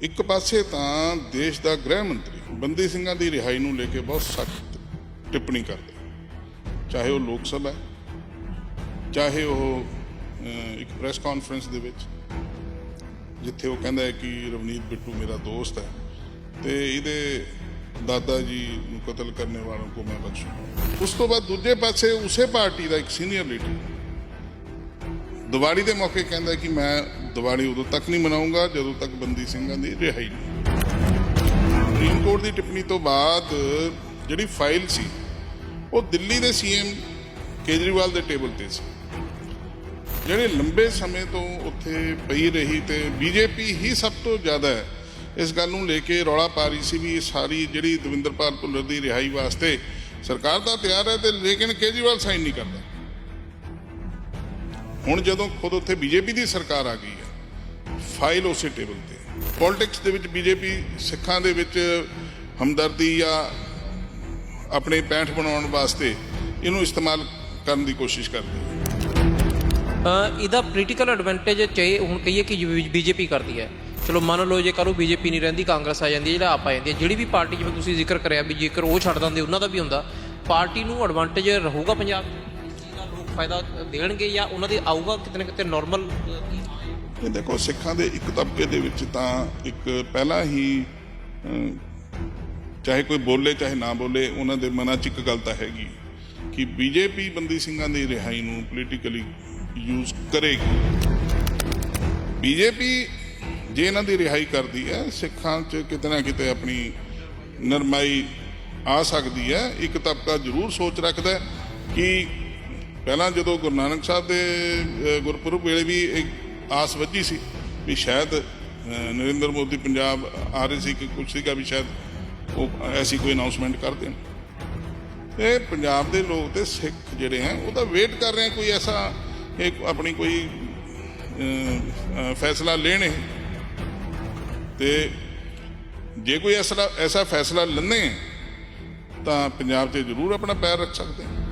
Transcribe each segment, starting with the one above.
ਇੱਕ ਪਾਸੇ ਤਾਂ ਦੇਸ਼ ਦਾ ਗ੍ਰਹਿ ਮੰਤਰੀ ਬੰਦੀ ਸਿੰਘਾਂ ਦੀ ਰਿਹਾਈ ਨੂੰ ਲੈ ਕੇ ਬਹੁਤ ਸਖਤ ਟਿੱਪਣੀ ਕਰਦੇ ਚਾਹੇ ਉਹ ਲੋਕ ਸਭਾ ਹੈ ਚਾਹੇ ਉਹ ਅਹ, ਇੱਕ ਪ੍ਰੈਸ ਕਾਨਫਰੰਸ ਦੇ ਵਿੱਚ ਜਿੱਥੇ ਉਹ ਕਹਿੰਦਾ ਹੈ ਕਿ ਰਵਨੀਤ ਬਿੱਟੂ ਮੇਰਾ ਦੋਸਤ ਹੈ ਤੇ ਇਹਦੇ ਦਾਦਾ ਜੀ ਨੂੰ ਕਤਲ ਕਰਨ ਵਾਲੋਂ ਕੋ ਮੈਂ ਬਖਸ਼ੂ। ਉਸ ਤੋਂ ਬਾਅਦ ਦੂਜੇ ਪਾਸੇ ਉਸੇ ਪਾਰਟੀ ਦਾ ਇੱਕ ਸੀਨੀਅਰ ਲੀਡਰ ਦੀਵਾਲੀ ਦੇ ਮੌਕੇ ਕਹਿੰਦਾ ਕਿ ਮੈਂ ਦੀਵਾਲੀ ਉਦੋਂ ਤੱਕ ਨਹੀਂ ਮਨਾਉਂਗਾ, ਜਦੋਂ ਤੱਕ ਬੰਦੀ ਸਿੰਘਾਂ ਦੀ ਰਿਹਾਈ ਨਹੀਂ। ਸੁਪਰੀਮ ਕੋਰਟ ਦੀ ਟਿੱਪਣੀ ਤੋਂ ਬਾਅਦ ਜਿਹੜੀ ਫਾਈਲ ਸੀ, ਉਹ ਦਿੱਲੀ ਦੇ ਸੀਐਮ ਕੇਜਰੀਵਾਲ ਦੇ ਟੇਬਲ ਤੇ ਸੀ। ਜਿਹੜੇ ਲੰਬੇ ਸਮੇਂ ਤੋਂ ਉੱਥੇ ਪਈ ਰਹੀ ਤੇ ਬੀਜੇਪੀ ਹੀ ਸਭ ਤੋਂ ਜ਼ਿਆਦਾ ਇਸ ਗੱਲ ਨੂੰ ਲੈ ਕੇ ਰੌਲਾ ਪਾ ਰਹੀ ਸੀ ਵੀ ਇਹ ਸਾਰੀ ਜਿਹੜੀ ਦਵਿੰਦਰਪਾਲ ਭੁੱਲਰ ਦੀ ਰਿਹਾਈ ਵਾਸਤੇ ਸਰਕਾਰ ਤਾਂ ਤਿਆਰ ਹੈ ਤੇ ਲੇਕਿਨ ਕੇਜਰੀਵਾਲ ਸਾਈਨ ਨਹੀਂ ਕਰਦਾ। ਹੁਣ ਜਦੋਂ ਖੁਦ ਉੱਥੇ ਬੀਜੇਪੀ ਦੀ ਸਰਕਾਰ ਆ ਗਈ ਹੈ ਫਾਈਲ ਉਸੇ ਟੇਬਲ ਤੇ। ਪੋਲਿਟਿਕਸ ਦੇ ਵਿੱਚ ਬੀਜੇਪੀ ਸਿੱਖਾਂ ਦੇ ਵਿੱਚ ਹਮਦਰਦੀ ਜਾਂ ਆਪਣੇ ਪੈਂਠ ਬਣਾਉਣ ਵਾਸਤੇ ਇਹਨੂੰ ਇਸਤੇਮਾਲ ਕਰਨ ਦੀ ਕੋਸ਼ਿਸ਼ ਕਰਦੀ ਹੈ। ਇਹਦਾ ਪੋਲੀਟੀਕਲ ਐਡਵਾਂਟੇਜ ਚਾਹੇ ਹੁਣ ਕਹੀਏ ਕਿ ਬੀਜੇਪੀ ਕਰਦੀ ਹੈ। ਚਲੋ ਮੰਨ ਲਓ ਜੇ ਕੱਲ੍ਹ ਬੀਜੇਪੀ ਨਹੀਂ ਰਹਿੰਦੀ, ਕਾਂਗਰਸ ਆ ਜਾਂਦੀ ਹੈ, ਜਿਹੜਾ ਆਪ ਆ ਜਾਂਦੀ ਹੈ। ਜਿਹੜੀ ਵੀ ਪਾਰਟੀ ਜਿਵੇਂ ਤੁਸੀਂ ਜ਼ਿਕਰ ਕਰਿਆ ਵੀ ਜੇਕਰ ਉਹ ਛੱਡ ਦਿੰਦੇ, ਉਹਨਾਂ ਦਾ ਵੀ ਹੁੰਦਾ। ਪਾਰਟੀ ਨੂੰ ਐਡਵਾਂਟੇਜ ਰਹੂਗਾ ਪੰਜਾਬ? ਦਾ ਲੋਕ ਫਾਇਦਾ ਦੇਣਗੇ ਜਾਂ ਉਹਨਾਂ ਦੇ ਆਊਗਾ ਕਿਤੇ ਨਾ ਕਿਤੇ ਨਾਰਮਲ ਇਹ ਦੇਖੋ ਸਿੱਖਾਂ ਦੇ ਇੱਕ ਤਬਕੇ ਦੇ ਵਿੱਚ ਤਾਂ ਇੱਕ ਪਹਿਲਾਂ ਹੀ ਚਾਹੇ ਕੋਈ ਬੋਲੇ ਚਾਹੇ ਨਾ ਬੋਲੇ, ਉਹਨਾਂ ਦੇ ਮਨਾਂ 'ਚ ਇੱਕ ਗੱਲ ਤਾਂ ਹੈਗੀ ਕਿ ਬੀਜੇਪੀ ਬੰਦੀ ਸਿੰਘਾਂ ਦੀ ਰਿਹਾਈ ਨੂੰ ਪੋਲੀਟੀਕਲੀ ਯੂਜ਼ ਕਰੇਗੀ। ਬੀਜੇਪੀ ਜੇ ਇਹਨਾਂ ਦੀ ਰਿਹਾਈ ਕਰਦੀ ਹੈ, ਸਿੱਖਾਂ 'ਚ ਕਿਤੇ ਨਾ ਕਿਤੇ ਆਪਣੀ ਨਰਮਾਈ ਆ ਸਕਦੀ ਹੈ। ਇੱਕ ਤਬਕਾ ਜ਼ਰੂਰ ਸੋਚ ਰੱਖਦਾ ਕਿ ਪਹਿਲਾਂ ਜਦੋਂ ਗੁਰੂ ਨਾਨਕ ਸਾਹਿਬ ਦੇ ਗੁਰਪੁਰਬ ਵੇਲੇ ਵੀ ਇੱਕ ਆਸ ਵੱਜੀ ਸੀ ਵੀ ਸ਼ਾਇਦ ਨਰਿੰਦਰ ਮੋਦੀ ਪੰਜਾਬ ਆ ਰਹੇ ਸੀ ਕਿ ਕੁਝ ਸੀਗਾ ਵੀ ਸ਼ਾਇਦ ਉਹ ਐਸੀ ਕੋਈ ਅਨਾਉਂਸਮੈਂਟ ਕਰ ਦੇਣ। ਇਹ ਪੰਜਾਬ ਦੇ ਲੋਕ ਤੇ ਸਿੱਖ ਜਿਹੜੇ ਹੈ ਤਾਂ ਵੇਟ ਕਰ ਰਹੇ ਕੋਈ ਐਸਾ ਇੱਕ ਆਪਣੀ ਕੋਈ ਫੈਸਲਾ ਲੈਣ। ਇਹ ਤੇ ਜੇ ਕੋਈ ਐਸਾ ਐਸਾ ਫੈਸਲਾ ਲੈਣੇ ਤਾਂ ਪੰਜਾਬ 'ਚ ਜ਼ਰੂਰ ਆਪਣਾ ਪੈਰ ਰੱਖ ਸਕਦੇ ਹਾਂ।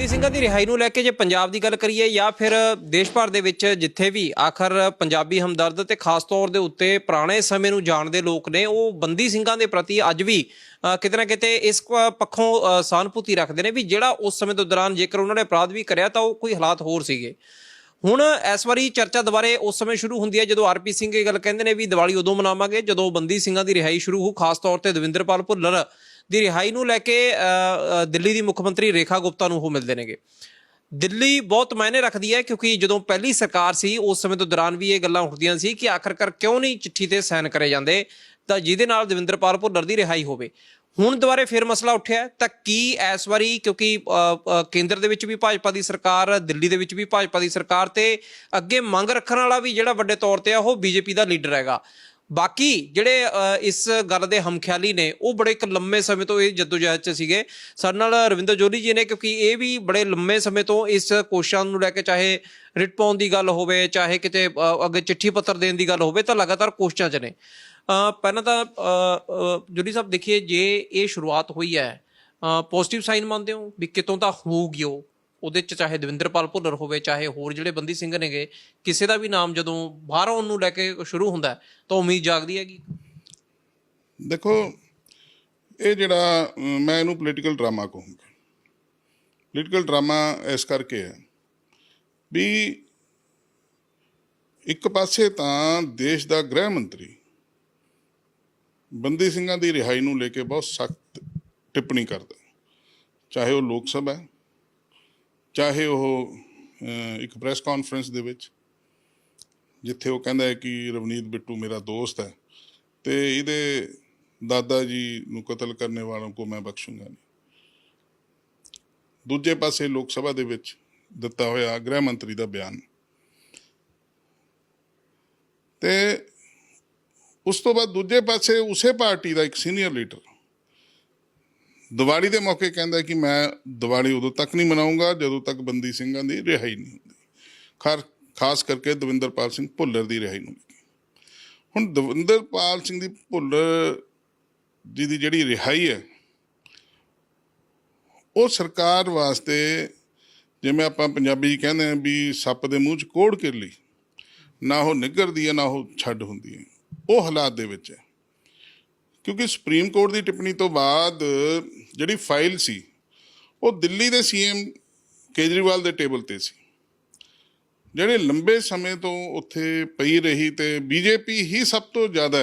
ਬੰਦੀ ਸਿੰਘਾਂ ਦੀ ਰਿਹਾਈ ਨੂੰ ਲੈ ਕੇ ਜੇ ਪੰਜਾਬ ਦੀ ਗੱਲ ਕਰੀਏ ਜਾਂ ਫਿਰ ਦੇਸ਼ ਭਰ ਦੇ ਵਿੱਚ ਜਿੱਥੇ ਵੀ ਆਖਰ ਪੰਜਾਬੀ ਹਮਦਰਦ ਤੇ ਖਾਸ ਤੌਰ ਦੇ ਉੱਤੇ ਪੁਰਾਣੇ ਸਮੇਂ ਨੂੰ ਜਾਣਦੇ ਲੋਕ ਨੇ ਉਹ ਬੰਦੀ ਸਿੰਘਾਂ ਦੇ ਪ੍ਰਤੀ ਅੱਜ ਵੀ ਕਿਤੇ ਨਾ ਕਿਤੇ ਇਸ ਪੱਖੋਂ ਅ, ਰੱਖਦੇ ਨੇ ਵੀ ਜਿਹੜਾ ਉਸ ਸਮੇਂ ਤੋਂ ਦੌਰਾਨ ਜੇਕਰ ਉਹਨਾਂ ਨੇ ਅਪਰਾਧ ਵੀ ਕਰਿਆ ਤਾਂ ਉਹ ਕੋਈ ਹਾਲਾਤ ਹੋਰ ਸੀਗੇ। ਹੁਣ ਇਸ ਵਾਰੀ ਚਰਚਾ ਦੁਬਾਰੇ ਉਸ ਸਮੇਂ ਸ਼ੁਰੂ ਹੁੰਦੀ ਹੈ ਜਦੋਂ ਆਰਪੀ ਸਿੰਘ ਇਹ ਗੱਲ ਕਹਿੰਦੇ ਨੇ ਵੀ ਦੀਵਾਲੀ ਉਦੋਂ ਮਨਾਵਾਂਗੇ ਜਦੋਂ ਬੰਦੀ ਸਿੰਘਾਂ ਦੀ ਰਿਹਾਈ ਸ਼ੁਰੂ ਹੋ ਖਾਸ ਤੌਰ ਤੇ ਦਵਿੰਦਰਪਾਲ ਭੁੱਲਰ ਦੀ ਰਿਹਾਈ ਨੂੰ ਲੈ ਕੇ ਦਿੱਲੀ ਦੀ ਮੁੱਖ ਮੰਤਰੀ ਰੇਖਾ ਗੁਪਤਾ ਨੂੰ ਉਹ ਮਿਲਦੇ ਨੇਗੇ। ਦਿੱਲੀ ਬਹੁਤ ਮਾਇਨੇ ਰੱਖਦੀ ਹੈ ਕਿਉਂਕਿ ਜਦੋਂ ਪਹਿਲੀ ਸਰਕਾਰ ਸੀ, ਉਸ ਸਮੇਂ ਤੋਂ ਦੌਰਾਨ ਵੀ ਇਹ ਗੱਲਾਂ ਉੱਠਦੀਆਂ ਸੀ ਕਿ ਆਖਰਕਾਰ ਕਿਉਂ ਨਹੀਂ ਚਿੱਠੀ ਤੇ ਸਾਈਨ ਕਰੇ ਜਾਂਦੇ, ਤਾਂ ਜਿਹਦੇ ਨਾਲ ਦਵਿੰਦਰਪਾਲ ਭੁੱਲਰ ਦੀ ਰਿਹਾਈ ਹੋਵੇ। ਹੁਣ ਦੁਬਾਰੇ ਫਿਰ ਮਸਲਾ ਉੱਠਿਆ ਤਾਂ ਕੀ ਇਸ ਵਾਰੀ ਕਿਉਂਕਿ ਕੇਂਦਰ ਦੇ ਵਿੱਚ ਵੀ ਭਾਜਪਾ ਦੀ ਸਰਕਾਰ, ਦਿੱਲੀ ਦੇ ਵਿੱਚ ਵੀ ਭਾਜਪਾ ਦੀ ਸਰਕਾਰ ਤੇ ਅੱਗੇ ਮੰਗ ਰੱਖਣ ਵਾਲਾ ਵੀ ਜਿਹੜਾ ਵੱਡੇ ਤੌਰ ਤੇ ਆ, ਉਹ ਬੀਜੇਪੀ ਦਾ ਲੀਡਰ ਹੈਗਾ। ਬਾਕੀ ਜਿਹੜੇ ਇਸ ਗੱਲ ਦੇ ਹਮਖਿਆਲੀ ਨੇ ਉਹ ਬੜੇ ਇੱਕ ਲੰਮੇ ਸਮੇਂ ਤੋਂ ਇਹ ਜਦੋਜਹਿਦ 'ਚ ਸੀਗੇ। ਸਾਡੇ ਨਾਲ ਰਵਿੰਦਰ ਜੋਲੀ ਜੀ ਨੇ ਕਿਉਂਕਿ ਇਹ ਵੀ ਬੜੇ ਲੰਮੇ ਸਮੇਂ ਤੋਂ ਇਸ ਕੋਸ਼ਿਸ਼ਾਂ ਨੂੰ ਲੈ ਕੇ ਚਾਹੇ ਰਿਟ ਪਾਉਣ ਦੀ ਗੱਲ ਹੋਵੇ ਚਾਹੇ ਕਿਤੇ ਅੱਗੇ ਚਿੱਠੀ ਪੱਤਰ ਦੇਣ ਦੀ ਗੱਲ ਹੋਵੇ ਤਾਂ ਲਗਾਤਾਰ ਕੋਸ਼ਿਸ਼ਾਂ 'ਚ ਨੇ। ਪਹਿਲਾਂ ਤਾਂ ਅ, ਜੋਲੀ ਸਾਹਿਬ ਦੇਖੀਏ ਜੇ ਇਹ ਸ਼ੁਰੂਆਤ ਹੋਈ ਹੈ ਪੋਜ਼ਿਟਿਵ ਸਾਈਨ ਮੰਨਦੇ ਹੋ ਵੀ ਕਿਤੋਂ ਤਾਂ ਹੋਊਗੀ ਉਹ ਉਹਦੇ ਚ ਚਾਹੇ ਦਵਿੰਦਰਪਾਲ ਭੁੱਲਰ ਹੋਵੇ ਚਾਹੇ ਹੋਰ ਜਿਹੜੇ ਬੰਦੀ ਸਿੰਘ ਨੇਗੇ ਕਿਸੇ ਦਾ ਵੀ ਨਾਮ ਜਦੋਂ ਬਾਹਰੋਂ ਆਉਣ ਨੂੰ ਲੈ ਕੇ ਸ਼ੁਰੂ ਹੁੰਦਾ ਹੈ, ਤਾਂ ਉਮੀਦ ਜਾਗਦੀ ਹੈਗੀ। ਦੇਖੋ ਇਹ ਜਿਹੜਾ ਅਮ, ਮੈਂ ਇਹਨੂੰ ਪੋਲੀਟੀਕਲ ਡਰਾਮਾ ਕਹੂੰਗਾ। ਪੋਲੀਟੀਕਲ ਡਰਾਮਾ ਇਸ ਕਰਕੇ ਹੈ ਵੀ ਇੱਕ ਪਾਸੇ ਤਾਂ ਦੇਸ਼ ਦਾ ਗ੍ਰਹਿ ਮੰਤਰੀ ਬੰਦੀ ਸਿੰਘਾਂ ਦੀ ਰਿਹਾਈ ਨੂੰ ਲੈ ਕੇ ਬਹੁਤ ਸਖਤ ਟਿੱਪਣੀ ਕਰਦਾ ਚਾਹੇ ਉਹ ਲੋਕ ਸਭਾ ਹੈ ਚਾਹੇ ਉਹ ਇੱਕ ਪ੍ਰੈਸ ਕਾਨਫਰੰਸ ਦੇ ਵਿੱਚ, ਜਿੱਥੇ ਉਹ ਕਹਿੰਦਾ ਹੈ ਕਿ ਰਵਨੀਤ ਬਿੱਟੂ ਮੇਰਾ ਦੋਸਤ ਹੈ, ਤੇ ਇਹਦੇ ਦਾਦਾ ਜੀ ਨੂੰ ਕਤਲ ਕਰਨ ਵਾਲੋਂ ਕੋ ਮੈਂ ਬਖਸ਼ੂੰਗਾ ਨਹੀਂ। ਦੂਜੇ ਪਾਸੇ ਲੋਕ ਸਭਾ ਦੇ ਵਿੱਚ ਦਿੱਤਾ ਹੋਇਆ ਗ੍ਰਹਿ ਮੰਤਰੀ ਦਾ ਬਿਆਨ। ਤੇ ਉਸ ਤੋਂ ਬਾਅਦ ਦੂਜੇ ਪਾਸੇ ਉਸੇ ਪਾਰਟੀ ਦਾ ਇੱਕ ਸੀਨੀਅਰ ਲੀਡਰ ਦੀਵਾਲੀ ਦੇ ਮੌਕੇ ਕਹਿੰਦਾ ਕਿ ਮੈਂ ਦੀਵਾਲੀ ਉਦੋਂ ਤੱਕ ਨਹੀਂ ਮਨਾਉਂਗਾ ਜਦੋਂ ਤੱਕ ਬੰਦੀ ਸਿੰਘਾਂ ਦੀ ਰਿਹਾਈ ਨਹੀਂ ਹੁੰਦੀ। ਖਾਰ ਖਾਸ ਕਰਕੇ ਦਵਿੰਦਰਪਾਲ ਸਿੰਘ ਭੁੱਲਰ ਦੀ ਰਿਹਾਈ ਨੂੰ ਲੈ ਕੇ ਹੁਣ ਦਵਿੰਦਰਪਾਲ ਸਿੰਘ ਦੀ ਭੁੱਲਰ ਜੀ ਦੀ ਜਿਹੜੀ ਰਿਹਾਈ ਹੈ, ਉਹ ਸਰਕਾਰ ਵਾਸਤੇ ਜਿਵੇਂ ਆਪਾਂ ਪੰਜਾਬੀ ਕਹਿੰਦੇ ਆ ਵੀ ਸੱਪ ਦੇ ਮੂੰਹ 'ਚ ਕੋੜ ਕਿਰਲੀ ਨਾ ਉਹ ਨਿੱਘਰਦੀ ਹੈ, ਨਾ ਉਹ ਛੱਡ ਹੁੰਦੀ ਹੈ। ਉਹ ਹਾਲਾਤ ਦੇ ਵਿੱਚ ਹੈ। ਕਿਉਂਕਿ ਸੁਪਰੀਮ ਕੋਰਟ ਦੀ ਟਿੱਪਣੀ ਤੋਂ ਬਾਅਦ ਜਿਹੜੀ ਫਾਈਲ ਸੀ, ਉਹ ਦਿੱਲੀ ਦੇ ਸੀਐਮ ਕੇਜਰੀਵਾਲ ਦੇ ਟੇਬਲ ਤੇ ਸੀ। ਜਿਹੜੇ ਲੰਬੇ ਸਮੇਂ ਤੋਂ ਉੱਥੇ ਪਈ ਰਹੀ ਤੇ ਬੀਜੇਪੀ ਹੀ ਸਭ ਤੋਂ ਜ਼ਿਆਦਾ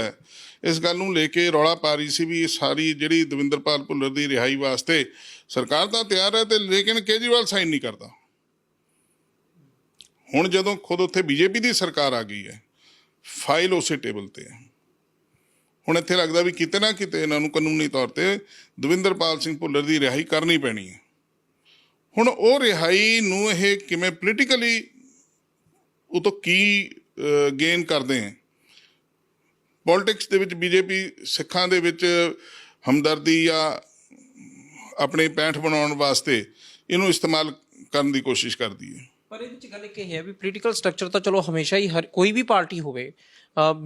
ਇਸ ਗੱਲ ਨੂੰ ਲੈ ਕੇ ਰੌਲਾ ਪਾ ਰਹੀ ਸੀ ਵੀ ਇਹ ਸਾਰੀ ਜਿਹੜੀ ਦਵਿੰਦਰਪਾਲ ਭੁੱਲਰ ਦੀ ਰਿਹਾਈ ਵਾਸਤੇ ਸਰਕਾਰ ਤਾਂ ਤਿਆਰ ਹੈ ਤੇ ਲੇਕਿਨ ਕੇਜਰੀਵਾਲ ਸਾਈਨ ਨਹੀਂ ਕਰਦਾ। ਹੁਣ ਜਦੋਂ ਖੁਦ ਉੱਥੇ ਬੀਜੇਪੀ ਦੀ ਸਰਕਾਰ ਆ ਗਈ ਹੈ, ਫਾਈਲ ਉਸੇ ਟੇਬਲ ਤੇ ਹੈ। ਹੁਣ ਇੱਥੇ ਲੱਗਦਾ ਵੀ ਕਿਤੇ ਨਾ ਕਿਤੇ ਇਹਨਾਂ ਨੂੰ ਕਾਨੂੰਨੀ ਤੌਰ ਤੇ ਦਵਿੰਦਰਪਾਲ ਸਿੰਘ ਭੁੱਲਰ ਦੀ ਰਿਹਾਈ ਕਰਨੀ ਪੈਣੀ ਹੈ। ਹੁਣ ਉਹ ਰਿਹਾਈ ਨੂੰ ਇਹ ਕਿਵੇਂ ਪੋਲੀਟੀਕਲੀ ਉਹ ਤੋਂ ਕੀ ਗੇਨ ਕਰਦੇ ਹੈ? ਪੋਲਿਟਿਕਸ ਦੇ ਵਿੱਚ ਬੀਜੇਪੀ ਸਿੱਖਾਂ ਦੇ ਵਿੱਚ ਹਮਦਰਦੀ ਜਾਂ ਆਪਣੇ ਪੈਂਠ ਬਣਾਉਣ ਵਾਸਤੇ ਇਹਨੂੰ ਇਸਤੇਮਾਲ ਕਰਨ ਦੀ ਕੋਸ਼ਿਸ਼ ਕਰਦੀ ਹੈ। ਪਰ ਇਹਦੇ ਵਿੱਚ ਗੱਲ ਇਹ ਹੈ ਵੀ ਪੋਲੀਟੀਕਲ ਸਟਰਕਚਰ ਤਾਂ ਚਲੋ ਹਮੇਸ਼ਾ ਹੀ ਹਰ ਕੋਈ ਵੀ ਪਾਰਟੀ ਹੋਵੇ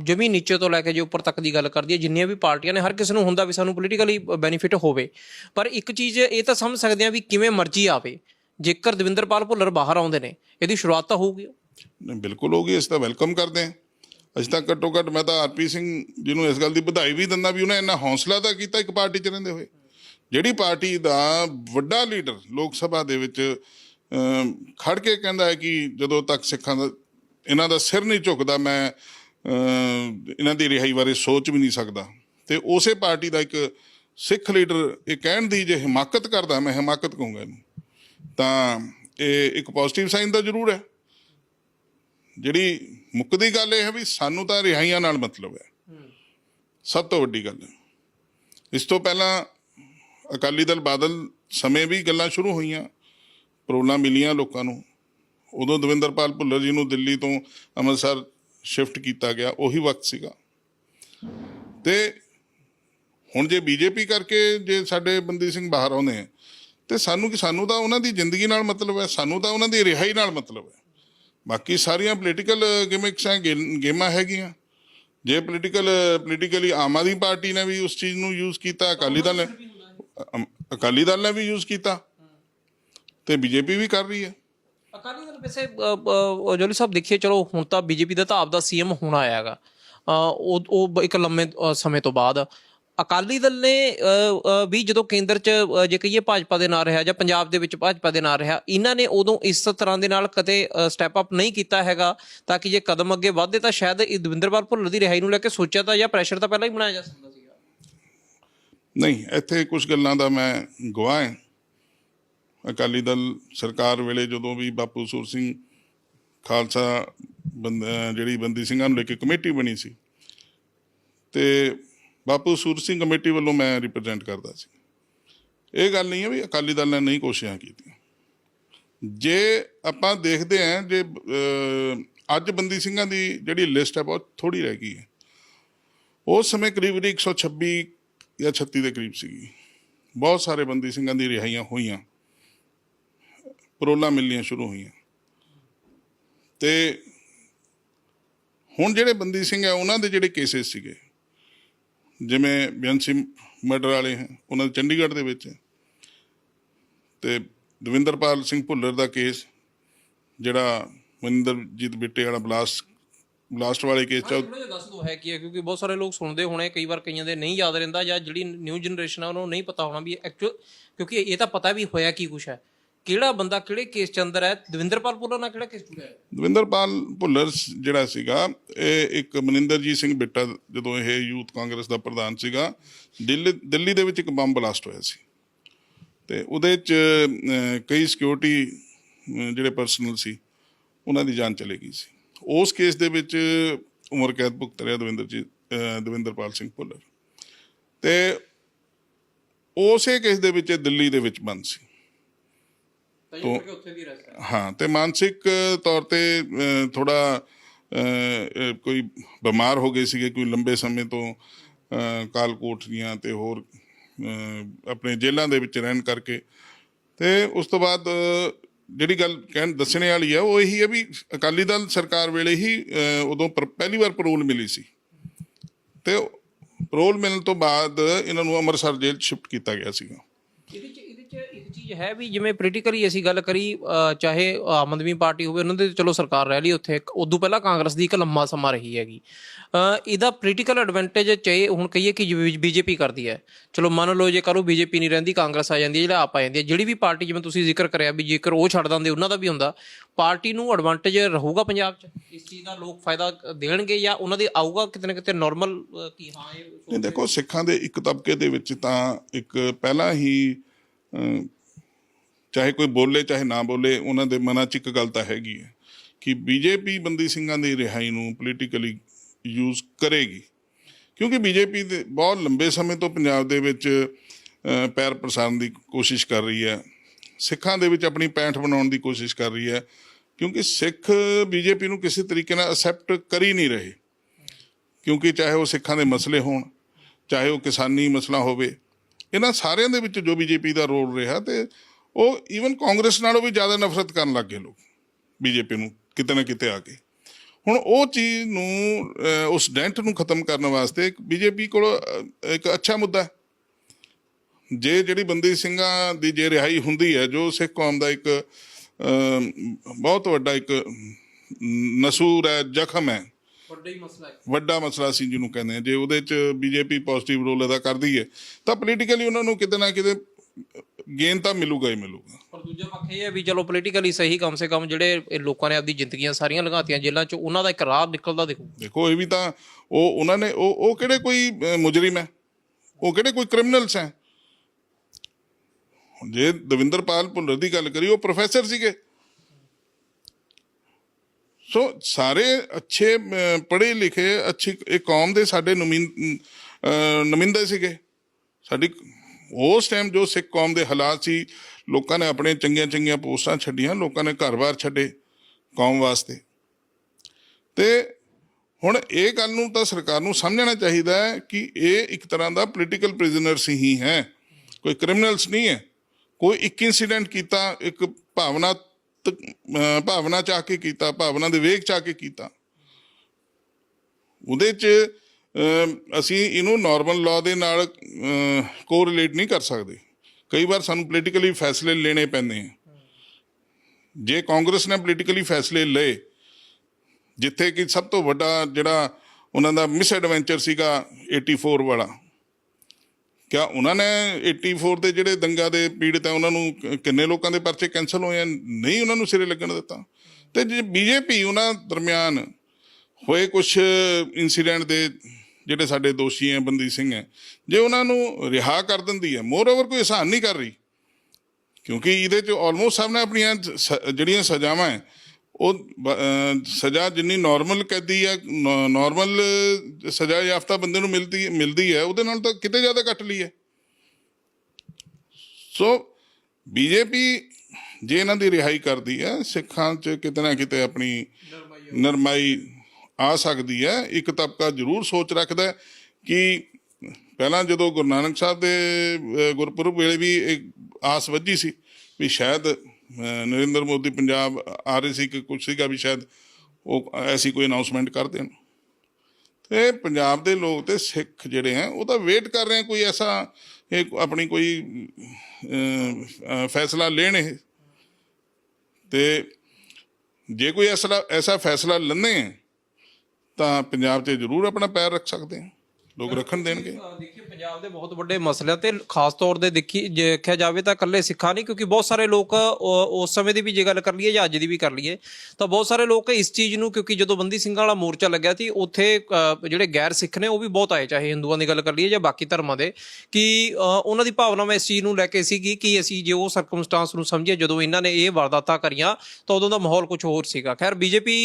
ਜਮੀ ਨੀਚੇ ਤੋਂ ਲੈ ਕੇ ਜੇ ਉੱਪਰ ਤੱਕ ਦੀ ਗੱਲ ਕਰਦੀ ਹੈ, ਜਿੰਨੀਆਂ ਵੀ ਪਾਰਟੀਆਂ ਨੇ ਹਰ ਕਿਸੇ ਨੂੰ ਹੁੰਦਾ ਵੀ ਸਾਨੂੰ ਪੋਲੀਟੀਕਲੀ ਬੈਨੀਫਿਟ ਹੋਵੇ। ਪਰ ਇੱਕ ਚੀਜ਼ ਇਹ ਤਾਂ ਸਮਝ ਸਕਦੇ ਆ ਵੀ ਕਿਵੇਂ ਮਰਜ਼ੀ ਆਵੇ। ਜੇਕਰ ਦਵਿੰਦਰਪਾਲ ਭੁੱਲਰ ਬਾਹਰ ਆਉਂਦੇ ਨੇ, ਇਹਦੀ ਸ਼ੁਰੂਆਤ ਤਾਂ ਹੋਊਗੀ। ਬਿਲਕੁਲ ਹੋਗੀ ਇਸ ਦਾ ਵੈਲਕਮ ਕਰਦੇ ਹਾਂ। ਅਸੀਂ ਤਾਂ ਘੱਟੋ ਘੱਟ ਮੈਂ ਤਾਂ ਆਰਪੀ ਸਿੰਘ ਜੀ ਨੂੰ ਇਸ ਗੱਲ ਦੀ ਵਧਾਈ ਵੀ ਦਿੰਦਾ ਵੀ ਉਹਨੇ ਇੰਨਾ ਹੌਸਲਾ ਤਾਂ ਕੀਤਾ ਇੱਕ ਪਾਰਟੀ 'ਚ ਰਹਿੰਦੇ ਹੋਏ। ਜਿਹੜੀ ਪਾਰਟੀ ਦਾ ਵੱਡਾ ਲੀਡਰ ਲੋਕ ਸਭਾ ਦੇ ਵਿੱਚ ਖੜ ਕੇ ਕਹਿੰਦਾ ਹੈ ਕਿ ਜਦੋਂ ਤੱਕ ਸਿੱਖਾਂ ਦਾ, ਇਹਨਾਂ ਦਾ ਸਿਰ ਨਹੀਂ ਝੁਕਦਾ, ਮੈਂ ਇਹਨਾਂ ਦੀ ਰਿਹਾਈ ਬਾਰੇ ਸੋਚ ਵੀ ਨਹੀਂ ਸਕਦਾ। ਤੇ ਉਸੇ ਪਾਰਟੀ ਦਾ ਇੱਕ ਸਿੱਖ ਲੀਡਰ ਇਹ ਕਹਿਣ ਦੀ ਜੇ ਹਿਮਾਕਤ ਕਰਦਾ, ਮੈਂ ਹਿਮਾਕਤ ਕਹੂੰਗਾ ਇਹਨੂੰ। ਤਾਂ ਇਹ ਇੱਕ ਪੋਜ਼ਿਟਿਵ ਸਾਈਨ ਤਾਂ ਜ਼ਰੂਰ ਹੈ। ਜਿਹੜੀ ਮੁੱਕਦੀ ਗੱਲ ਇਹ ਹੈ ਵੀ ਸਾਨੂੰ ਤਾਂ ਰਿਹਾਈਆਂ ਨਾਲ ਮਤਲਬ ਹੈ। ਸਭ ਤੋਂ ਵੱਡੀ ਗੱਲ। ਇਸ ਤੋਂ ਪਹਿਲਾਂ ਅਕਾਲੀ ਦਲ ਬਾਦਲ ਸਮੇਂ ਵੀ ਗੱਲਾਂ ਸ਼ੁਰੂ ਹੋਈਆਂ ਪਰੋਲਾਂ ਮਿਲੀਆਂ ਲੋਕਾਂ ਨੂੰ। ਉਦੋਂ ਦਵਿੰਦਰਪਾਲ ਭੁੱਲਰ ਜੀ ਨੂੰ ਦਿੱਲੀ ਤੋਂ ਅੰਮ੍ਰਿਤਸਰ ਸ਼ਿਫਟ ਕੀਤਾ ਗਿਆ, ਉਹੀ ਵਕਤ ਸੀਗਾ। ਤੇ ਹੁਣ ਜੇ ਬੀਜੇਪੀ ਕਰਕੇ ਜੇ ਸਾਡੇ ਬੰਦੀ ਸਿੰਘ ਬਾਹਰ ਆਉਂਦੇ ਆ, ਤੇ ਸਾਨੂੰ ਕਿ, ਸਾਨੂੰ ਤਾਂ ਉਹਨਾਂ ਦੀ ਜ਼ਿੰਦਗੀ ਨਾਲ ਮਤਲਬ ਹੈ, ਸਾਨੂੰ ਤਾਂ ਉਹਨਾਂ ਦੀ ਰਿਹਾਈ ਨਾਲ ਮਤਲਬ ਹੈ। ਬਾਕੀ ਸਾਰੀਆਂ ਪੋਲੀਟੀਕਲ ਗਿਮਿਕਸ ਹੈ, ਗੇ- ਗੇਮਾਂ ਹੈਗੀਆਂ। ਜੇ political politically Aam Aadmi party ਨੇ ਵੀ ਉਸ ਚੀਜ਼ ਨੂੰ ਯੂਜ਼ ਕੀਤਾ, ਅਕਾਲੀ ਦਲ ਨੇ ਅਕਾਲੀ ਦਲ ਨੇ ਵੀ ਯੂਜ਼ ਕੀਤਾ। ਤੇ ਬੀਜੇਪੀ ਵੀ ਕਰ ਰਹੀ ਹੈ। ਅਕਾਲੀ ਦਲ ਵੈਸੇ ਅ, ਜੋਲੀ ਸਾਹਿਬ ਦੇਖੀਏ ਚਲੋ ਹੁਣ ਤਾਂ ਬੀਜੇਪੀ ਦਾ ਤਾਂ ਆਪਦਾ ਸੀਐਮ ਹੋਣਾ ਆਇਆਗਾ। ਉਹ ਉਹ ਇੱਕ ਲੰਮੇ ਸਮੇਂ ਤੋਂ ਬਾਅਦ ਅਕਾਲੀ ਦਲ ਨੇ ਵੀ ਜਦੋਂ ਕੇਂਦਰ 'ਚ ਜੇ ਕਹੀਏ ਭਾਜਪਾ ਦੇ ਨਾਲ ਰਿਹਾ ਜਾਂ ਪੰਜਾਬ ਦੇ ਵਿੱਚ ਭਾਜਪਾ ਦੇ ਨਾਲ ਰਿਹਾ ਇਹਨਾਂ ਨੇ ਉਦੋਂ ਇਸ ਤਰ੍ਹਾਂ ਦੇ ਨਾਲ ਕਦੇ ਸਟੈਪ ਅਪ ਨਹੀਂ ਕੀਤਾ ਹੈਗਾ ਤਾਂ ਕਿ ਜੇ ਕਦਮ ਅੱਗੇ ਵਧਦੇ ਤਾਂ ਸ਼ਾਇਦ ਇਹ ਦਵਿੰਦਰਪਾਲ ਭੁੱਲਰ ਦੀ ਰਿਹਾਈ ਨੂੰ ਲੈ ਕੇ ਸੋਚਿਆ ਤਾਂ ਜਾਂ ਪ੍ਰੈਸ਼ਰ ਤਾਂ ਪਹਿਲਾਂ ਹੀ ਬਣਾਇਆ ਜਾ ਸਕਦਾ ਸੀਗਾ। ਨਹੀਂ ਇੱਥੇ ਕੁਝ ਗੱਲਾਂ ਦਾ ਮੈਂ ਗਵਾਹ ਹਾਂ। ਅਕਾਲੀ ਦਲ ਸਰਕਾਰ ਵੇਲੇ ਜਦੋਂ ਵੀ ਬਾਪੂ ਸੂਰ ਸਿੰਘ ਖਾਲਸਾ ਬੰਦ- ਜਿਹੜੀ ਬੰਦੀ ਸਿੰਘਾਂ ਨੂੰ ਲੈ ਕੇ ਕਮੇਟੀ ਬਣੀ ਸੀ, ਤੇ ਬਾਪੂ ਸੂਰ ਸਿੰਘ ਕਮੇਟੀ ਵੱਲੋਂ ਮੈਂ ਰਿਪਰੈਜ਼ੈਂਟ ਕਰਦਾ ਸੀ। ਇਹ ਗੱਲ ਨਹੀਂ ਹੈ ਵੀ ਅਕਾਲੀ ਦਲ ਨੇ ਨਹੀਂ ਕੋਸ਼ਿਸ਼ਾਂ ਕੀਤੀਆਂ। ਜੇ ਆਪਾਂ ਦੇਖਦੇ ਹਾਂ, ਜੇ ਅੱਜ ਬੰਦੀ ਸਿੰਘਾਂ ਦੀ ਜਿਹੜੀ ਲਿਸਟ ਹੈ, ਬਹੁਤ ਥੋੜੀ ਰਹਿ ਗਈ ਹੈ। ਉਸ ਸਮੇਂ ਕਰੀਬ ਕਰੀਬ 126 ਜਾਂ 36 ਦੇ ਕਰੀਬ ਸੀਗੀ। ਬਹੁਤ ਸਾਰੇ ਬੰਦੀ ਸਿੰਘਾਂ ਦੀ ਰਿਹਾਈਆਂ ਹੋਈਆਂ। ਪਰੋਲਾਂ ਮਿਲਣੀਆਂ ਸ਼ੁਰੂ ਹੋਈਆਂ। ਤੇ ਹੁਣ ਜਿਹੜੇ ਬੰਦੀ ਸਿੰਘ ਆ ਉਹਨਾਂ ਦੇ ਜਿਹੜੇ ਕੇਸਿਸ ਸੀਗੇ, ਜਿਵੇਂ ਬੇਅੰਤ ਮਰਡਰ ਵਾਲੇ ਹੈ, ਉਹਨਾਂ ਦੇ ਚੰਡੀਗੜ੍ਹ ਦੇ ਵਿੱਚ, ਤੇ ਦਵਿੰਦਰਪਾਲ ਸਿੰਘ ਭੁੱਲਰ ਦਾ ਕੇਸ ਜਿਹੜਾ ਮਨਿੰਦਰਜੀਤ ਬਿੱਟੇ ਵਾਲਾ ਬਲਾਸਟ ਬਲਾਸਟ ਵਾਲੇ ਕੇਸ ਚ ਦੱਸ ਦੋ, ਹੈ ਕੀ ਹੈ? ਕਿਉਂਕਿ ਬਹੁਤ ਸਾਰੇ ਲੋਕ ਸੁਣਦੇ ਹੋਣੇ, ਕਈ ਵਾਰ ਕਈਆਂ ਦੇ ਨਹੀਂ ਯਾਦ ਰਹਿੰਦਾ ਜਾਂ ਜਿਹੜੀ ਨਿਊ ਜਨਰੇਸ਼ਨ ਆ, ਉਹਨੂੰ ਨਹੀਂ ਪਤਾ ਹੋਣਾ ਵੀ ਐਕਚੁਅਲ ਕਿਉਂਕਿ ਇਹ ਤਾਂ ਪਤਾ ਵੀ ਹੋਇਆ ਕੀ ਕੁਛ ਹੈ। ਕਿਹੜਾ ਬੰਦਾ ਕਿਹੜੇ ਕੇਸ ਚ ਅੰਦਰ ਹੈ? ਦਵਿੰਦਰਪਾਲ ਭੁੱਲਰ ਨਾਲ ਕਿਹੜਾ ਕੇਸ ਜੁੜਿਆ ਹੈ? ਦਵਿੰਦਰਪਾਲ ਭੁੱਲਰ ਸ- ਜਿਹੜਾ ਸੀਗਾ ਇਹ ਇੱਕ ਮਨਿੰਦਰਜੀਤ ਸਿੰਘ ਬਿੱਟਾ ਜਦੋਂ ਇਹ ਯੂਥ ਕਾਂਗਰਸ ਦਾ ਪ੍ਰਧਾਨ ਸੀਗਾ ਦਿੱਲੀ ਦਿੱਲੀ ਦੇ ਵਿੱਚ ਇੱਕ ਬੰਬ ਬਲਾਸਟ ਹੋਇਆ ਸੀ। ਤੇ ਉਹਦੇ ਚ ਅਹ, ਕਈ ਸਿਕਿਉਰਿਟੀ ਜਿਹੜੇ ਪਰਸਨਲ ਸੀ ਉਹਨਾਂ ਦੀ ਜਾਨ ਚਲੀ ਗਈ ਸੀ। ਉਸ ਕੇਸ ਦੇ ਵਿੱਚ ਉਮਰ ਕੈਦ ਭੁਗਤ ਰਿਹਾ ਦਵਿੰਦਰਜੀਤ ਅਹ, ਦਵਿੰਦਰਪਾਲ ਸਿੰਘ ਭੁੱਲਰ। ਤੇ ਉਸੇ ਕੇਸ ਦੇ ਵਿੱਚ ਇਹ ਦਿੱਲੀ ਦੇ ਵਿੱਚ ਬੰਦ ਸੀ। ਤਾਂ ਹਾਂ ਤੇ ਮਾਨਸਿਕ ਤੌਰ ਤੇ ਥੋੜਾ ਕੋਈ ਬਿਮਾਰ ਹੋ ਗਏ ਸੀਗੇ ਕੋਈ ਲੰਬੇ ਸਮੇਂ ਤੋਂ ਕਾਲ ਕੋਠਰੀਆਂ ਤੇ ਹੋਰ ਆਪਣੇ ਜੇਲ੍ਹਾਂ ਦੇ ਵਿੱਚ ਰਹਿਣ ਕਰਕੇ। ਤੇ ਉਸ ਤੋਂ ਬਾਅਦ ਜਿਹੜੀ ਗੱਲ ਕਹਿਣ ਦੱਸਣੇ ਵਾਲੀ ਹੈ ਉਹ ਇਹੀ ਹੈ ਵੀ ਅਕਾਲੀ ਦਲ ਸਰਕਾਰ ਵੇਲੇ ਹੀ ਉਦੋਂ ਪਹਿਲੀ ਵਾਰ ਪਰੋਲ ਮਿਲੀ ਸੀ। ਤੇ ਪਰੋਲ ਮਿਲਣ ਤੋਂ ਬਾਅਦ ਇਹਨਾਂ ਨੂੰ ਅੰਮ੍ਰਿਤਸਰ ਜੇਲ੍ਹ ਸ਼ਿਫਟ ਕੀਤਾ ਗਿਆ ਸੀਗਾ ਇਹਦੇ ਚ ਇਹਦੇ ਚ ਵਿੱਚ ਚੀਜ਼ ਹੈ ਵੀ ਜਿਵੇਂ ਪੋਲੀਟੀਕਲੀ ਅਸੀਂ ਗੱਲ ਕਰੀ ਅ, ਚਾਹੇ ਆਮ ਆਦਮੀ ਪਾਰਟੀ ਹੋਵੇ ਉਹਨਾਂ ਦੇ ਤਾਂ ਚਲੋ ਸਰਕਾਰ ਰਹਿ ਲਈ ਉੱਥੇ ਉਦੋਂ ਪਹਿਲਾਂ ਕਾਂਗਰਸ ਦੀ ਇੱਕ ਲੰਮਾ ਸਮਾਂ ਰਹੀ ਹੈਗੀ। ਅ, ਇਹਦਾ ਪੋਲੀਟੀਕਲ ਐਡਵਾਂਟੇਜ ਚਾਹੇ ਹੁਣ ਕਹੀਏ ਕਿ ਬੀਜੇਪੀ ਕਰਦੀ ਹੈ। ਚਲੋ ਮੰਨ ਲਓ ਜੇ ਕਰੋ ਬੀਜੇਪੀ ਨਹੀਂ ਰਹਿੰਦੀ ਕਾਂਗਰਸ ਆ ਜਾਂਦੀ ਹੈ ਜਿਹੜਾ ਆਪ ਆ ਜਾਂਦੀ ਹੈ। ਜਿਹੜੀ ਵੀ ਪਾਰਟੀ ਜਿਵੇਂ ਤੁਸੀਂ ਜ਼ਿਕਰ ਕਰਿਆ ਵੀ ਜੇਕਰ ਉਹ ਛੱਡ ਦਿੰਦੇ ਉਹਨਾਂ ਦਾ ਵੀ ਹੁੰਦਾ। ਪਾਰਟੀ ਨੂੰ ਐਡਵਾਂਟੇਜ ਰਹੂਗਾ ਪੰਜਾਬ 'ਚ? ਇਸ ਚੀਜ਼ ਦਾ ਲੋਕ ਫਾਇਦਾ ਦੇਣਗੇ ਜਾਂ ਉਹਨਾਂ ਦੇ ਆਊਗਾ ਕਿਤੇ ਨਾ ਕਿਤੇ ਨਾਰਮਲ ਕੀ ਹਾਂ ਇਹ ਨਹੀਂ ਦੇਖੋ ਸਿੱਖਾਂ ਦੇ ਇੱਕ ਤਬਕੇ ਦੇ ਵਿੱਚ ਤਾਂ ਇੱਕ ਪਹਿਲਾਂ ਹੀ ਅਮ, ਚਾਹੇ ਕੋਈ ਬੋਲੇ ਚਾਹੇ ਨਾ ਬੋਲੇ, ਉਹਨਾਂ ਦੇ ਮਨਾਂ 'ਚ ਇੱਕ ਗੱਲ ਤਾਂ ਹੈਗੀ ਹੈ ਕਿ ਬੀਜੇਪੀ ਬੰਦੀ ਸਿੰਘਾਂ ਦੀ ਰਿਹਾਈ ਨੂੰ ਪੋਲੀਟੀਕਲੀ ਯੂਜ਼ ਕਰੇਗੀ। ਕਿਉਂਕਿ ਬੀਜੇਪੀ ਦੇ ਬਹੁਤ ਲੰਬੇ ਸਮੇਂ ਤੋਂ ਪੰਜਾਬ ਦੇ ਵਿੱਚ ਪੈਰ ਪ੍ਰਸਾਰਨ ਦੀ ਕੋਸ਼ਿਸ਼ ਕਰ ਰਹੀ ਹੈ। ਸਿੱਖਾਂ ਦੇ ਵਿੱਚ ਆਪਣੀ ਪੈਂਠ ਬਣਾਉਣ ਦੀ ਕੋਸ਼ਿਸ਼ ਕਰ ਰਹੀ ਹੈ। ਕਿਉਂਕਿ ਸਿੱਖ ਬੀਜੇਪੀ ਨੂੰ ਕਿਸੇ ਤਰੀਕੇ ਨਾਲ ਅਸੈਪਟ ਕਰ ਹੀ ਨਹੀਂ ਰਹੇ। ਕਿਉਂਕਿ ਚਾਹੇ ਉਹ ਸਿੱਖਾਂ ਦੇ ਮਸਲੇ ਹੋਣ, ਚਾਹੇ ਉਹ ਕਿਸਾਨੀ ਮਸਲਾ ਹੋਵੇ, ਇਹਨਾਂ ਸਾਰਿਆਂ ਦੇ ਵਿੱਚ ਜੋ ਬੀਜੇਪੀ ਦਾ ਰੋਲ ਰਿਹਾ ਤੇ ਉਹ ਈਵਨ ਕਾਂਗਰਸ ਨਾਲੋਂ ਵੀ ਜ਼ਿਆਦਾ ਨਫ਼ਰਤ ਕਰਨ ਲੱਗ ਗਏ ਲੋਕ ਬੀਜੇਪੀ ਨੂੰ ਕਿਤੇ ਨਾ ਕਿਤੇ ਆ ਕੇ। ਹੁਣ ਉਹ ਚੀਜ਼ ਨੂੰ ਉਸ ਡੈਂਟ ਨੂੰ ਖਤਮ ਕਰਨ ਵਾਸਤੇ ਬੀਜੇਪੀ ਕੋਲ ਇੱਕ ਅੱਛਾ ਮੁੱਦਾ ਹੈ। ਜੇ ਜਿਹੜੀ ਬੰਦੀ ਸਿੰਘਾਂ ਦੀ ਜੇ ਰਿਹਾਈ ਹੁੰਦੀ ਹੈ ਜੋ ਸਿੱਖ ਕੌਮ ਦਾ ਇੱਕ ਬਹੁਤ ਵੱਡਾ ਇੱਕ ਨਸੂਰ ਹੈ ਜ਼ਖਮ ਹੈ। ਵੱਡਾ ਹੀ ਮਸਲਾ ਹੈ। ਵੱਡਾ ਮਸਲਾ ਸੀ ਜਿਹਨੂੰ ਕਹਿੰਦੇ ਆ ਜੇ ਉਹਦੇ ਚ ਬੀਜੇਪੀ ਪੋਜ਼ਿਟਿਵ ਰੋਲ ਅਦਾ ਕਰਦੀ ਹੈ ਤਾਂ ਪੋਲੀਟੀਕਲੀ ਉਹਨਾਂ ਨੂੰ ਕਿਤੇ ਨਾ ਕਿਤੇ ਗੇਨ ਤਾਂ ਮਿਲੂਗਾ ਹੀ ਮਿਲੂਗਾ। ਪਰ ਦੂਜਾ ਪੱਖ ਇਹ ਹੈ ਵੀ ਚਲੋ ਪੋਲੀਟੀਕਲੀ ਸਹੀ ਕਮ ਸੇ ਕਮ ਜਿਹੜੇ ਇਹ ਲੋਕਾਂ ਨੇ ਆਪਦੀ ਜ਼ਿੰਦਗੀਆਂ ਸਾਰੀਆਂ ਲਗਾਤੀਆਂ ਜੇਲ੍ਹਾਂ 'ਚ ਉਹਨਾਂ ਦਾ ਇੱਕ ਰਾਹ ਨਿਕਲਦਾ ਦੇਖੋ। ਦੇਖੋ ਇਹ ਵੀ ਤਾਂ ਉਹ ਉਹਨਾਂ ਨੇ ਉਹ ਉਹ ਕਿਹੜੇ ਕੋਈ ਅਹ, ਮੁਜਰਿਮ ਹੈ? ਉਹ ਕਿਹੜੇ ਕੋਈ ਕ੍ਰਿਮੀਨਲਸ ਹੈ? ਹੁਣ ਜੇ ਦਵਿੰਦਰਪਾਲ ਭੁੱਲਰ ਦੀ ਗੱਲ ਕਰੀ ਉਹ ਪ੍ਰੋਫੈਸਰ ਸੀਗੇ। ਸੋ ਸਾਰੇ ਅੱਛੇ ਪੜ੍ਹੇ ਲਿਖੇ ਅੱਛੀ ਇਹ ਕੌਮ ਦੇ ਸਾਡੇ ਨੁਮਿੰ- ਅਹ, ਨੁਮਾਇੰਦੇ ਸੀਗੇ। ਸਾਡੀ ਉਸ ਟਾਈਮ ਜੋ ਸਿੱਖ ਕੌਮ ਦੇ ਹਾਲਾਤ ਸੀ, ਲੋਕਾਂ ਨੇ ਆਪਣੇ ਚੰਗੀਆਂ ਚੰਗੀਆਂ ਪੋਸਟਾਂ ਛੱਡੀਆਂ, ਲੋਕਾਂ ਨੇ ਘਰ-ਬਾਰ ਛੱਡੇ ਕੌਮ ਵਾਸਤੇ। ਤੇ ਹੁਣ ਇਹ ਗੱਲ ਨੂੰ ਤਾਂ ਸਰਕਾਰ ਨੂੰ ਸਮਝਣਾ ਚਾਹੀਦਾ ਹੈ ਕਿ ਇਹ ਇੱਕ ਤਰ੍ਹਾਂ ਦਾ ਪੋਲੀਟੀਕਲ ਪ੍ਰਿਜ਼ਨਰਸ ਹੀ ਹੈ। ਕੋਈ ਕ੍ਰਿਮੀਨਲਸ ਨਹੀਂ ਹੈ। ਕੋਈ ਇੱਕ ਇਨਸੀਡੈਂਟ ਕੀਤਾ, ਇੱਕ ਭਾਵਨਾ ਭਾਵਨਾ ਚ ਆ ਕੇ ਕੀਤਾ, ਭਾਵਨਾ ਦੇ ਵੇਗ ਚ ਆ ਕੇ ਕੀਤਾ। ਉਹਦੇ ਚ ਅਸੀਂ ਇਹਨੂੰ ਨਾਰਮਲ ਲਾਅ ਦੇ ਨਾਲ ਕੋਰਿਲੇਟ ਨਹੀਂ ਕਰ ਸਕਦੇ। ਕਈ ਵਾਰ ਸਾਨੂੰ ਪੋਲੀਟੀਕਲੀ ਫੈਸਲੇ ਲੈਣੇ ਪੈਂਦੇ ਆ। ਜੇ ਕਾਂਗਰਸ ਨੇ ਪੋਲੀਟੀਕਲੀ ਫੈਸਲੇ ਲਏ, ਜਿੱਥੇ ਕਿ ਸਭ ਤੋਂ ਵੱਡਾ ਜਿਹੜਾ ਉਹਨਾਂ ਦਾ ਮਿਸ ਐਡਵੈਂਚਰ ਸੀਗਾ 84 ਵਾਲਾ, ਕਿਆ ਉਹਨਾਂ ਨੇ 84 ਦੇ ਜਿਹੜੇ ਦੰਗਾ ਦੇ ਪੀੜਤ ਹੈ ਉਹਨਾਂ ਨੂੰ ਕਿੰਨੇ ਲੋਕਾਂ ਦੇ ਪਰਚੇ ਕੈਨਸਲ ਹੋਏ ਨਹੀਂ ਉਹਨਾਂ ਨੂੰ ਸਿਰੇ ਲੱਗਣ ਦਿੱਤਾ। ਤੇ ਜੇ ਬੀਜੇਪੀ ਉਹਨਾਂ ਦਰਮਿਆਨ ਹੋਏ ਕੁਝ ਇਨਸੀਡੈਂਟ ਦੇ ਜਿਹੜੇ ਸਾਡੇ ਦੋਸ਼ੀ ਹੈ ਬੰਦੀ ਸਿੰਘ ਹੈ ਜੇ ਉਹਨਾਂ ਨੂੰ ਰਿਹਾ ਕਰ ਦਿੰਦੀ ਹੈ ਮੋਰ ਓਵਰ ਕੋਈ ਆਸਾਨ ਨਹੀਂ ਕਰ ਰਹੀ। ਕਿਉਂਕਿ ਇਹਦੇ ਚ ਆਲਮੋਸਟ ਸਭ ਨੇ ਆਪਣੀਆਂ ਜਿਹੜੀਆਂ ਸਜ਼ਾਵਾਂ ਹੈ ਉਹ ਸਜ਼ਾ ਜਿੰਨੀ ਨਾਰਮਲ ਕੈਦੀ ਹੈ ਨਾਰਮਲ ਸਜ਼ਾ ਯਾਫਤਾ ਬੰਦੇ ਨੂੰ ਮਿਲਦੀ ਮਿਲਦੀ ਹੈ ਉਹਦੇ ਨਾਲ ਤਾਂ ਕਿਤੇ ਜ਼ਿਆਦਾ ਕੱਟ ਲਈ ਹੈ। ਸੋ ਬੀਜੇਪੀ ਜੇ ਇਹਨਾਂ ਦੀ ਰਿਹਾਈ ਕਰਦੀ ਹੈ ਸਿੱਖਾਂ 'ਚ ਕਿਤੇ ਨਾ ਕਿਤੇ ਆਪਣੀ ਨਰਮਾਈ ਆ ਸਕਦੀ ਹੈ, ਇੱਕ ਤਬਕਾ ਜ਼ਰੂਰ ਸੋਚ ਰੱਖਦਾ ਕਿ ਪਹਿਲਾਂ ਜਦੋਂ ਗੁਰੂ ਨਾਨਕ ਸਾਹਿਬ ਦੇ ਗੁਰਪੁਰਬ ਵੇਲੇ ਵੀ ਇੱਕ ਆਸ ਵੱਜੀ ਸੀ ਵੀ ਸ਼ਾਇਦ ਨਰਿੰਦਰ ਮੋਦੀ ਪੰਜਾਬ ਆ ਰਹੇ ਸੀ ਕਿ ਕੁਝ ਸੀਗਾ ਵੀ ਸ਼ਾਇਦ ਉਹ ਐਸੀ ਕੋਈ ਅਨਾਉਂਸਮੈਂਟ ਕਰ ਦੇਣ। ਤੇ ਪੰਜਾਬ ਦੇ ਲੋਕ ਤੇ ਸਿੱਖ ਜਿਹੜੇ ਹੈ, ਉਹ ਤਾਂ ਵੇਟ ਕਰ ਰਹੇ ਹੈ ਕੋਈ ਐਸਾ, ਇਹ ਆਪਣੀ ਕੋਈ ਫੈਸਲਾ ਲੈਣ ਇਹ। ਤੇ ਜੇ ਕੋਈ ਐਸਾ ਐਸਾ ਫੈਸਲਾ ਲੈਂਦੇ ਤਾਂ ਪੰਜਾਬ 'ਚ ਜ਼ਰੂਰ ਆਪਣਾ ਪੈਰ ਰੱਖ ਸਕਦੇ ਆ ਲੋਕ ਰੱਖਣ ਦੇਣਗੇ। ਅ, ਪੰਜਾਬ ਦੇ ਬਹੁਤ ਵੱਡੇ ਮਸਲੇ ਤੇ ਖਾਸ ਤੌਰ ਤੇ ਦੇਖੀ ਜੇ ਦੇਖਿਆ ਜਾਵੇ ਤਾਂ ਇਕੱਲੇ ਸਿੱਖਾਂ ਨਹੀਂ ਕਿਉਂਕਿ ਬਹੁਤ ਸਾਰੇ ਲੋਕ ਅ, ਉਸ ਸਮੇਂ ਦੀ ਵੀ ਜੇ ਗੱਲ ਕਰ ਲਈਏ ਜਾਂ ਅੱਜ ਦੀ ਵੀ ਕਰ ਲਈਏ ਤਾਂ ਬਹੁਤ ਸਾਰੇ ਲੋਕ ਇਸ ਚੀਜ਼ ਨੂੰ ਕਿਉਂਕਿ ਜਦੋਂ ਬੰਦੀ ਸਿੰਘਾਂ ਵਾਲਾ ਮੋਰਚਾ ਲੱਗਿਆ ਸੀ ਉੱਥੇ ਅ, ਜਿਹੜੇ ਗੈਰ ਸਿੱਖ ਨੇ ਉਹ ਵੀ ਬਹੁਤ ਆਏ ਚਾਹੇ ਹਿੰਦੂਆਂ ਦੀ ਗੱਲ ਕਰ ਲਈਏ ਜਾਂ ਬਾਕੀ ਧਰਮਾਂ ਦੇ ਕਿ ਅ, ਉਹਨਾਂ ਦੀ ਭਾਵਨਾਵਾਂ ਇਸ ਚੀਜ਼ ਨੂੰ ਲੈ ਕੇ ਸੀਗੀ ਕਿ ਅਸੀਂ ਜੇ ਉਹ ਸਰਕਮਸਟਾਂਸ ਨੂੰ ਸਮਝੀਏ ਜਦੋਂ ਇਹਨਾਂ ਨੇ ਇਹ ਵਾਰਦਾਤਾਂ ਕਰੀਆਂ ਤਾਂ ਉਦੋਂ ਦਾ ਮਾਹੌਲ ਕੁਝ ਹੋਰ ਸੀਗਾ। ਖੈਰ ਬੀਜੇਪੀ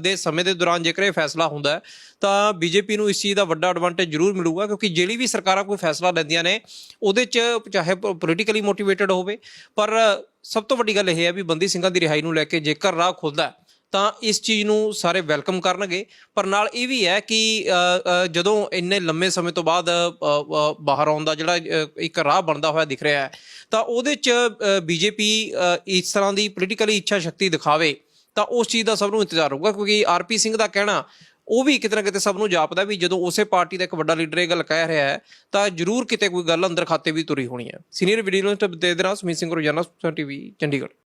ਦੇ ਸਮੇਂ ਦੇ ਦੌਰਾਨ ਜੇਕਰ ਇਹ ਫੈਸਲਾ ਹੁੰਦਾ ਹੈ, ਤਾਂ ਬੀਜੇਪੀ ਨੂੰ ਇਸ ਚੀਜ਼ ਦਾ ਵੱਡਾ ਐਡਵਾਂਟੇਜ ਜ਼ਰੂਰ ਮਿਲੂਗਾ ਕਿਉਂਕਿ ਜਿਹੜੀ ਵੀ ਸਰਕਾਰ ਕੋਈ ਫੈਸਲਾ ਲੈਂਦੀਆਂ ਨੇ, ਉਹਦੇ 'ਚ ਚਾਹੇ ਪੋਲੀਟੀਕਲੀ ਮੋਟੀਵੇਟਡ ਹੋਵੇ, ਪਰ ਸਭ ਤੋਂ ਵੱਡੀ ਗੱਲ ਇਹ ਹੈ ਵੀ ਬੰਦੀ ਸਿੰਘਾਂ ਦੀ ਰਿਹਾਈ ਨੂੰ ਲੈ ਕੇ ਜੇਕਰ ਰਾਹ ਖੁੱਲਦਾ ਤਾਂ ਇਸ ਚੀਜ਼ ਨੂੰ ਸਾਰੇ ਵੈਲਕਮ ਕਰਨਗੇ। ਪਰ ਨਾਲ ਇਹ ਵੀ ਹੈ ਕਿ ਜਦੋਂ ਇੰਨੇ ਲੰਮੇ ਸਮੇਂ ਤੋਂ ਬਾਅਦ ਬਾਹਰ ਆਉਣ ਦਾ ਜਿਹੜਾ ਇੱਕ ਰਾਹ ਬਣਦਾ ਹੋਇਆ ਦਿਖ ਰਿਹਾ ਹੈ, ਤਾਂ ਉਹਦੇ 'ਚ ਬੀਜੇਪੀ ਇਸ ਤਰ੍ਹਾਂ ਦੀ ਪੋਲੀਟੀਕਲੀ ਇੱਛਾ ਸ਼ਕਤੀ ਦਿਖਾਵੇ, ਤਾਂ ਉਸ ਚੀਜ਼ ਦਾ ਸਭ ਨੂੰ ਇੰਤਜ਼ਾਰ ਹੋਊਗਾ, ਕਿਉਂਕਿ ਆਰਪੀ ਸਿੰਘ ਦਾ ਕਹਿਣਾ ਉਹ ਵੀ ਕਿਤੇ ਨਾ ਕਿਤੇ ਸਭ ਨੂੰ ਜਾਪਦਾ ਵੀ ਜਦੋਂ ਉਸੇ ਪਾਰਟੀ ਦਾ ਇੱਕ ਵੱਡਾ ਲੀਡਰ ਇਹ ਗੱਲ ਕਹਿ ਰਿਹਾ ਹੈ, ਤਾਂ ਜ਼ਰੂਰ ਕਿਤੇ ਕੋਈ ਗੱਲ ਅੰਦਰ ਖਾਤੇ ਵੀ ਤੁਰੀ ਹੋਣੀ ਹੈ। ਸੀਨੀਅਰ ਵੀਡੀਓ ਦੇ ਦੇ ਸੁਮੀਤ ਸਿੰਘ ਰੋਜ਼ਾਨਾ ਟੀਵੀ ਚੰਡੀਗੜ੍ਹ।